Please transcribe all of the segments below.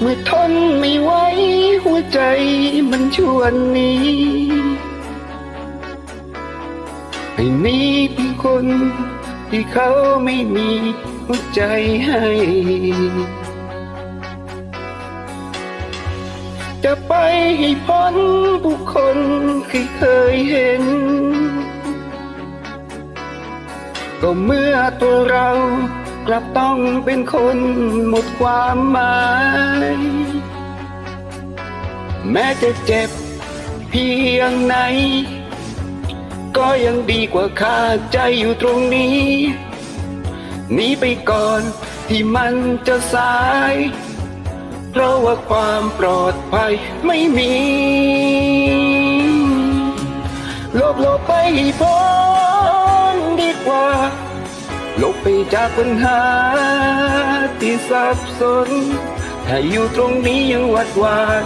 เมื่อทนไม่ไหวหัวใจมันชวนหนี้ให้นี้เป็นคนที่เขาไม่มีหัวใจให้จะไปให้พ้นบุคคลที่เคยเห็น ก็เมื่อตัวเรา กลับต้องเป็นคนหมดความหมาย แม้จะเจ็บเพียงไหน ก็ยังดีกว่าขาดใจอยู่ตรงนี้หนีไปก่อนที่มันจะสาย เพราะว่าความปลอดภัยไม่มีหลบหลบไปพ้นดีกว่าห ลบไปจากปัญหาที่สับสน ถ้าอยู่ตรงนี้ยังหวัดหวาน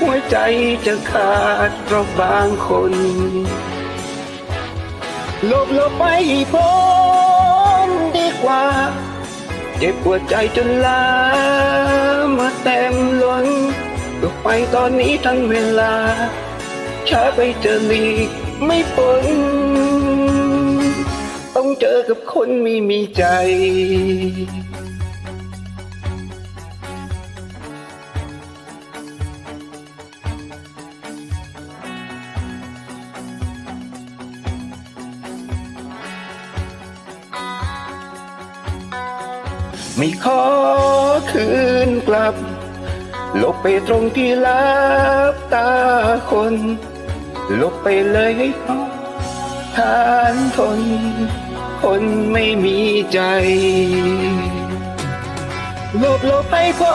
หัวใจจะขาดเพราะบางคนหลบหลบไปพ้นดีกว่า เจ็บปวดใจจนลามาเต็มล้นก็ไปตอนนี้ทั้งเวลาช้าไปเจอหลีกไม่พ้น กับคนไม่มีใจ ไม่ขอคืนกลับ ลบไปตรงที่ลับตาคน ลบไปเลยให้พอทานทน คนไม่มีใจหลบหลบไปพอ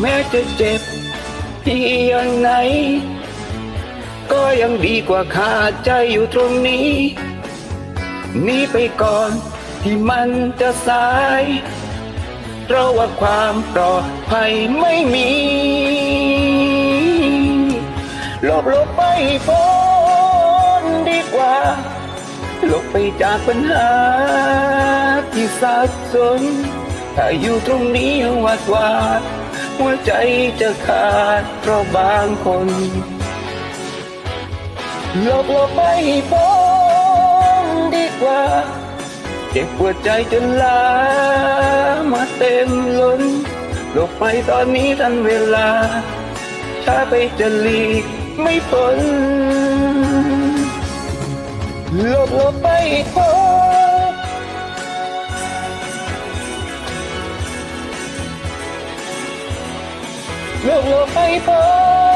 แม้จะเจ็บเพียงไหน ก็ยังดีกว่าขาดใจอยู่ตรงนี้ หนีไปก่อนที่มันจะสาย เพราะว่าความปลอดภัยไม่มีหลบหลบไปพ้นดีกว่าหลบไปจากปัญหาที่สับสนถ้าอยู่ตรงนี้ยังหวาดหวาดหัวใจจะขาดเพราะบางคนหลบหลบไปพ้น ดีกว่า เจ็บปวดใจจนลามาเต็มล้นหลบไปตอนนี้ทันเวลา ช้าไปจะหลีกไม่พ้นหลบหลบไปพ้นหลบหลบไปพ้น